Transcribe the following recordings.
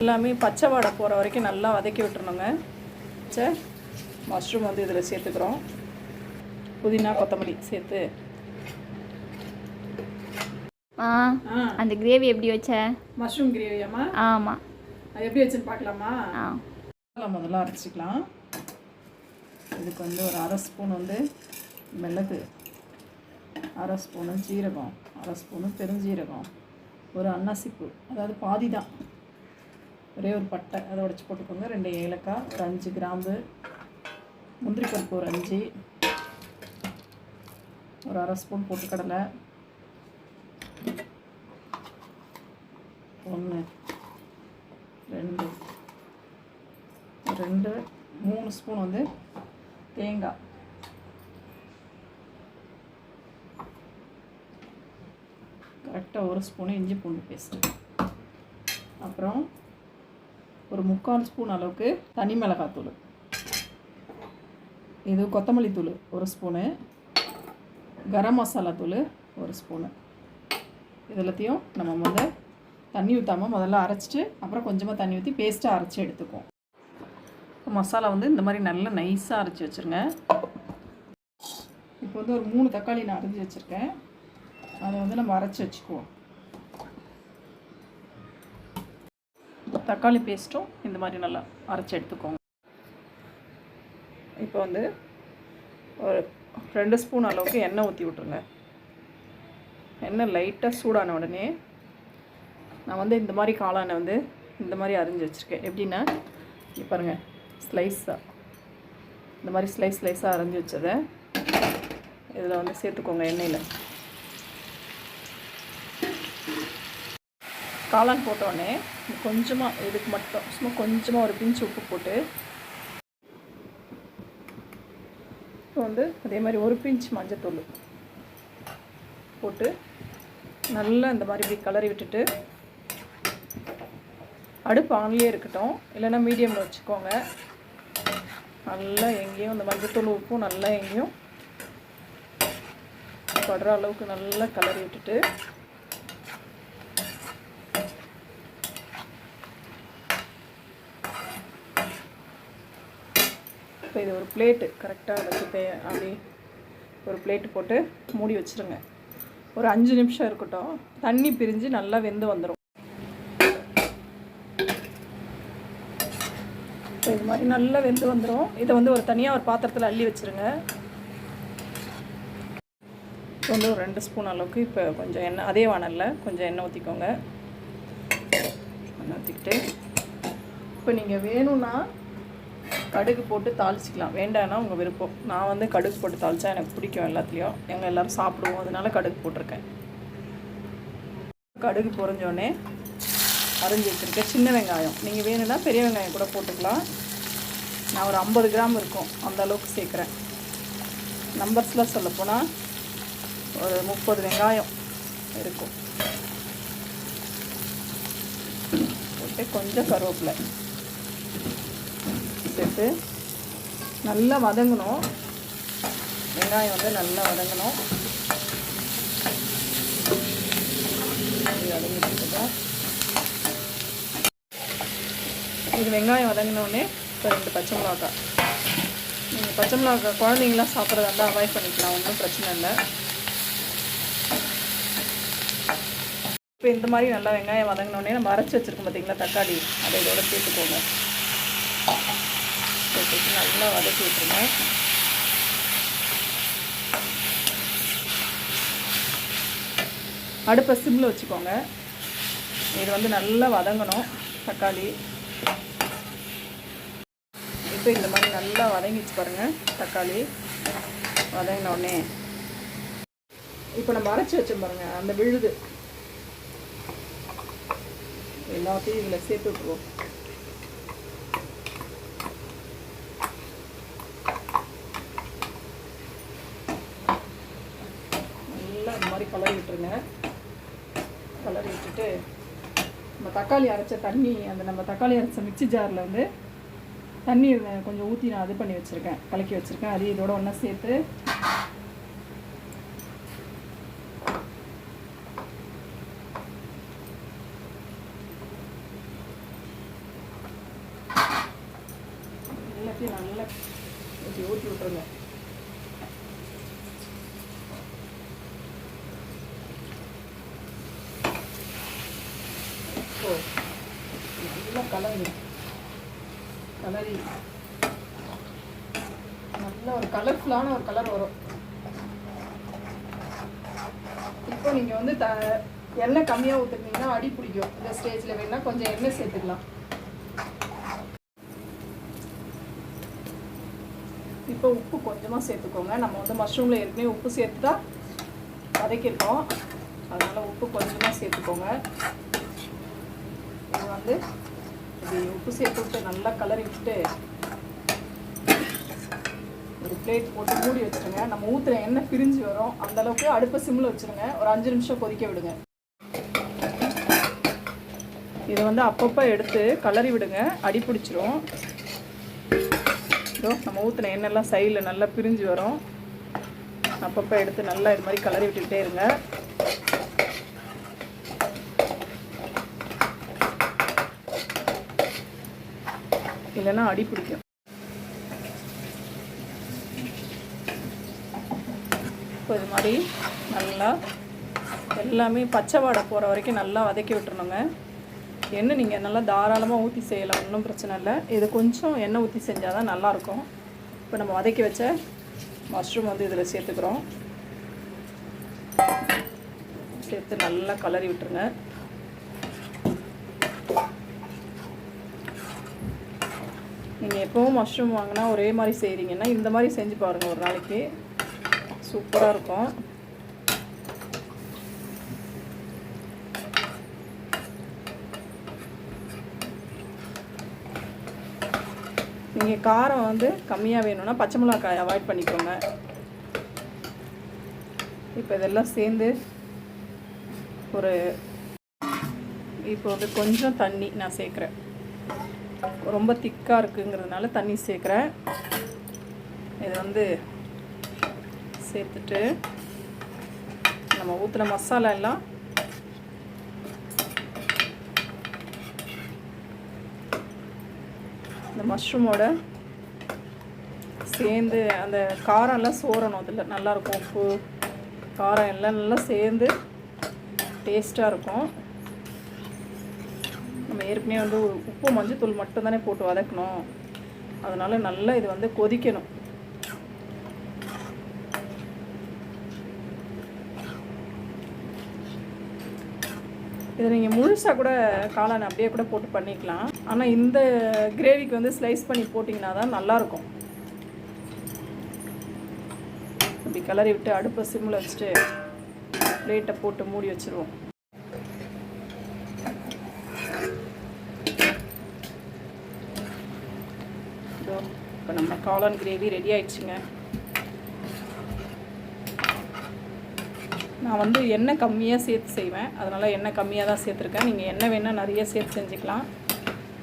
எல்லாமே பச்சை வாடை போகிற வரைக்கும் நல்லா வதக்கி விட்டுறணுங்க. சரி மஷ்ரூம் வந்து இதில் சேர்த்துக்கிறோம். புதினா கொத்தமல்லி சேர்த்து. ஆ. அந்த கிரேவி எப்படி வச்ச? மஷ்ரூம் கிரேவியாம்மா ஆமாம் அது எப்படி வச்சுன்னு பார்க்கலாமா? ஆ. முதல்ல அரைச்சிக்கலாம். இதுக்கு வந்து ஒரு அரை ஸ்பூன் வந்து மிளகு அரை ஸ்பூனு ஜீரகம் அரை ஸ்பூனு பெருஞ்சீரகம் ஒரு அன்னாசிப்பூ அதாவது பாதி தான் ஒரே ஒரு பட்டை அதை உடச்சி போட்டுக்கோங்க. ரெண்டு ஏலக்காய் ஒரு அஞ்சு கிராம்பு முந்திரி பருப்பு ஒரு அஞ்சு ஒரு அரை ஸ்பூன் பொட்டுக்கடலை ஒன்று ரெண்டு ரெண்டு மூணு ஸ்பூன் வந்து தேங்காய். கரெக்டாக ஒரு ஸ்பூனு இஞ்சி பூண்டு பேஸ்ட்டு. அப்புறம் ஒரு முக்கால் ஸ்பூன் அளவுக்கு தனி மிளகாத்தூள் இது கொத்தமல்லி தூள் ஒரு ஸ்பூனு. கரம் மசாலா தூள் ஒரு ஸ்பூனு. இது எல்லாத்தையும் நம்ம முதல்ல தண்ணி ஊற்றாமல் முதல்ல அரைச்சிட்டு அப்புறம் கொஞ்சமாக தண்ணி ஊற்றி பேஸ்ட்டாக அரைச்சி எடுத்துக்குவோம். மசாலா வந்து இந்த மாதிரி நல்லா நைஸாக அரைச்சி வச்சுருங்க. இப்போ வந்து ஒரு மூணு தக்காளி நான் அரைச்சி வச்சுருக்கேன். அதை வந்து நம்ம அரைச்சி வச்சுக்குவோம். தக்காளி பேஸ்ட்டும் இந்த மாதிரி நல்லா அரைச்சி எடுத்துக்கோங்க. இப்போ வந்து ஒரு ரெண்டு ஸ்பூன் அளவுக்கு எண்ணெய் ஊற்றி விட்ருங்க எண்ணெய் லைட்டாக சூடான உடனே நான் வந்து இந்த மாதிரி காளானை வந்து இந்த மாதிரி அரிஞ்சு வச்சுருக்கேன். எப்படின்னா இங்க பாருங்கள் ஸ்லைஸாக இந்த மாதிரி ஸ்லைஸ் ஸ்லைஸாக அரைஞ்சி வச்சதை இதில் வந்து சேர்த்துக்கோங்க எண்ணெயில். காளான் போட்டோடனே கொஞ்சமாக இதுக்கு மட்டும் சும்மா கொஞ்சமாக ஒரு பிஞ்சு உப்பு போட்டு இப்போ வந்து அதே மாதிரி ஒரு பிஞ்ச் மஞ்சத்தூள் போட்டு நல்லா இந்த மாதிரி இப்படி கலரி விட்டுட்டு அடுப்பு ஆன்லேயே இருக்கட்டும். இல்லைன்னா மீடியமில் வச்சுக்கோங்க. நல்லா எங்கேயும் இந்த மஞ்சத்தூள் உப்பும் நல்லா எங்கேயும் படுற அளவுக்கு நல்லா கலரி விட்டுட்டு இப்போ இது ஒரு பிளேட்டு கரெக்டாக வச்சு தே அப்படி ஒரு பிளேட்டு போட்டு மூடி வச்சிருங்க. ஒரு அஞ்சு நிமிஷம் இருக்கட்டும். தண்ணி பிரிஞ்சு நல்லா வெந்து வந்துடும் இப்போ இது மாதிரி நல்லா வெந்து வந்துடும் இதை வந்து ஒரு தனியாக ஒரு பாத்திரத்தில் அள்ளி வச்சுருங்க. இப்போ வந்து ஒரு ரெண்டு ஸ்பூன் அளவுக்கு இப்போ கொஞ்சம் எண்ணெய் அதே வானலில் கொஞ்சம் எண்ணெய் ஊற்றிக்கோங்க எண்ணெய் ஊற்றிக்கிட்டு இப்போ நீங்கள் வேணும்னா கடுகு போட்டு தாளிச்சிக்கலாம். வேண்டாம்னா உங்கள் விருப்பம். நான் வந்து கடுகு போட்டு தாளித்தா எனக்கு பிடிக்கும் எல்லாத்துலேயும். எங்கள் எல்லோரும் சாப்பிடுவோம். அதனால கடுகு போட்டிருக்கேன். கடுகு பொறிஞ்சோடனே அரிஞ்சு வச்சுருக்கேன். சின்ன வெங்காயம். நீங்கள் வேணும்னா பெரிய வெங்காயம் கூட போட்டுக்கலாம். நான் ஒரு ஐம்பது கிராம் இருக்கும். அந்த அளவுக்கு சேர்க்குறேன். நம்பர்ஸில் சொல்லப்போனால் ஒரு முப்பது வெங்காயம் இருக்கும். போட்டு கொஞ்சம் கருவேப்பிலை. சேர்த்து நல்லா வதங்கணும். வெங்காயம் வந்து நல்லா வதங்கணும். இது வெங்காயம் வதங்கினோடனே இப்போ ரெண்டு பச்சை மிளகா நீங்கள் பச்சை மிளகா குழந்தைங்களாம் சாப்பிட்றதா இருந்தால் அவாய்ட் பண்ணிக்கலாம். ஒன்றும் பிரச்சனை இல்லை. இப்போ இந்த மாதிரி நல்லா வெங்காயம் வதங்கினோடனே நம்ம அரைச்சி வச்சுருக்கோம் பார்த்தீங்களா தக்காளி. அதை இதோட சேர்த்துக்கோங்க. நல்லா வதக்கி விட்டுருங்க. அடுப்பை சிம்மில் வச்சுக்கோங்க. இது வந்து நல்லா வதங்கணும் தக்காளி. இப்போ இந்த மாதிரி நல்லா வதங்கிச்சு பாருங்கள் தக்காளி. வதங்கினோடனே இப்போ நம்ம அரைச்சி வச்சோம் பாருங்க அந்த விழுது. எல்லாத்தையும் இதில் சேர்த்து விட்டுருவோம். தக்காளி அரைச்ச தண்ணி அந்த நம்ம தக்காளி அரைச்ச மிக்சி ஜாரில் வந்து தண்ணி கொஞ்சம் ஊற்றி நான் இது பண்ணி வச்சுருக்கேன். கலக்கி வச்சுருக்கேன். அது இதோட ஒன்றா சேர்த்து. எல்லாத்தையும் நல்லா ஊற்றி விட்டுருங்க நல்லா கலரி கலரி நல்ல ஒரு கலர்ஃபுல்லான ஒரு கலர் வரும். இப்போ நீங்கள் வந்து த எண்ணெய் கம்மியாக ஊற்றுனீங்கன்னா அடி பிடிக்கும். இந்த ஸ்டேஜில் வேணால் கொஞ்சம் எண்ணெய் சேர்த்துக்கலாம். இப்போ உப்பு கொஞ்சமாக சேர்த்துக்கோங்க. நம்ம வந்து மஷ்ரூமில் ஏற்கனவே உப்பு சேர்த்து தான் வதக்கியிருக்கோம். அதனால் உப்பு கொஞ்சமாக சேர்த்துக்கோங்க. வந்து இது உப்பு சேர்த்து விட்டு நல்லா கலரி விட்டு ஒரு பிளேட் போட்டு மூடி வச்சுருங்க. நம்ம ஊற்றுற எண்ணெய் பிரிஞ்சு வரும். அந்த அளவுக்கு அடுப்பை சிம்மில் வச்சுருங்க. ஒரு அஞ்சு நிமிஷம் கொதிக்க விடுங்க. இதை வந்து அப்பப்போ எடுத்து கலரி விடுங்க. அடி பிடிச்சிரும். இதோ நம்ம ஊற்றின எண்ணெய்லாம் சைடில் நல்லா பிரிஞ்சு வரும். அப்பப்போ எடுத்து நல்லா இது மாதிரி கலரி விட்டுக்கிட்டே இருங்க. இல்லைன்னா அடி பிடிக்கும். இப்போ இது மாதிரி நல்லா எல்லாமே பச்சை வாடை போகிற வரைக்கும் நல்லா வதக்கி விட்டுருணுங்க எண்ணெய் நீங்கள் நல்லா தாராளமாக ஊற்றி செய்யலாம் ஒன்றும் பிரச்சனை இல்லை. இது கொஞ்சம் எண்ணெய் ஊற்றி செஞ்சால் தான் நல்லாயிருக்கும். இப்போ நம்ம வதக்கி வச்ச மஷ்ரூம் வந்து இதில் சேர்த்துக்கிறோம். சேர்த்து நல்லா கலரி விட்டுருங்க. நீங்கள் எப்போவும் மஷ்ரூம் வாங்கினா ஒரே மாதிரி செய்கிறீங்கன்னா இந்த மாதிரி செஞ்சு பாருங்கள் ஒரு நாளைக்கு. சூப்பராக இருக்கும். நீங்கள் காரம் வந்து கம்மியாக வேணும்னா பச்சை மிளகாய் அவாய்ட் பண்ணிக்கோங்க. இப்போ இதெல்லாம் சேர்ந்து ஒரு இப்போ வந்து கொஞ்சம் தண்ணி நான் சேர்க்குறேன். ரொம்ப திக்காக இருக்குங்கிறதுனால தண்ணி சேர்க்குறேன். இது வந்து சேர்த்துட்டு நம்ம ஊற்றின மசாலா எல்லாம் இந்த மஷ்ரூமோட சேர்ந்து அந்த காரம் எல்லாம் சோறணும். அதில் நல்லாயிருக்கும் உப்பு காரம் எல்லாம் நல்லா சேர்ந்து டேஸ்ட்டாக இருக்கும். ஏற்கனவே வந்து உப்பு மஞ்சத்தூள் மட்டும் தானே போட்டு வதக்கணும். அதனால் நல்லா இது வந்து கொதிக்கணும். இதை நீங்கள் முழுசாக கூட காளான் அப்படியே கூட போட்டு பண்ணிக்கலாம். ஆனால் இந்த கிரேவிக்கு வந்து ஸ்லைஸ் பண்ணி போட்டிங்கன்னா தான் நல்லாயிருக்கும். அப்படி கிளறி விட்டு அடுப்பை சிம்மில் வச்சுட்டு பிளேட்டை போட்டு மூடி வச்சுருவோம் இதோ இப்போ நம்ம காளான் கிரேவி ரெடி ஆயிடுச்சுங்க. நான் வந்து எண்ணெய் கம்மியாக சேர்த்து செய்வேன். அதனால் எண்ணெய் கம்மியாக தான் சேர்த்துருக்கேன். நீங்கள் எண்ணெய் வேணால் நிறைய சேர்த்து செஞ்சுக்கலாம்.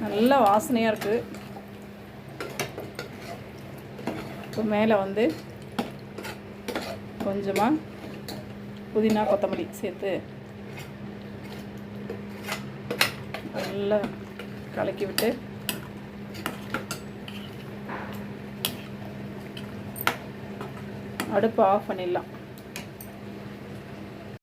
நல்ல வாசனையாக இருக்குது இப்போ மேலே வந்து கொஞ்சமாக புதினா கொத்தமல்லி சேர்த்து நல்லா கலக்கி விட்டு அடுப்பை ஆஃப் பண்ணிடலாம்.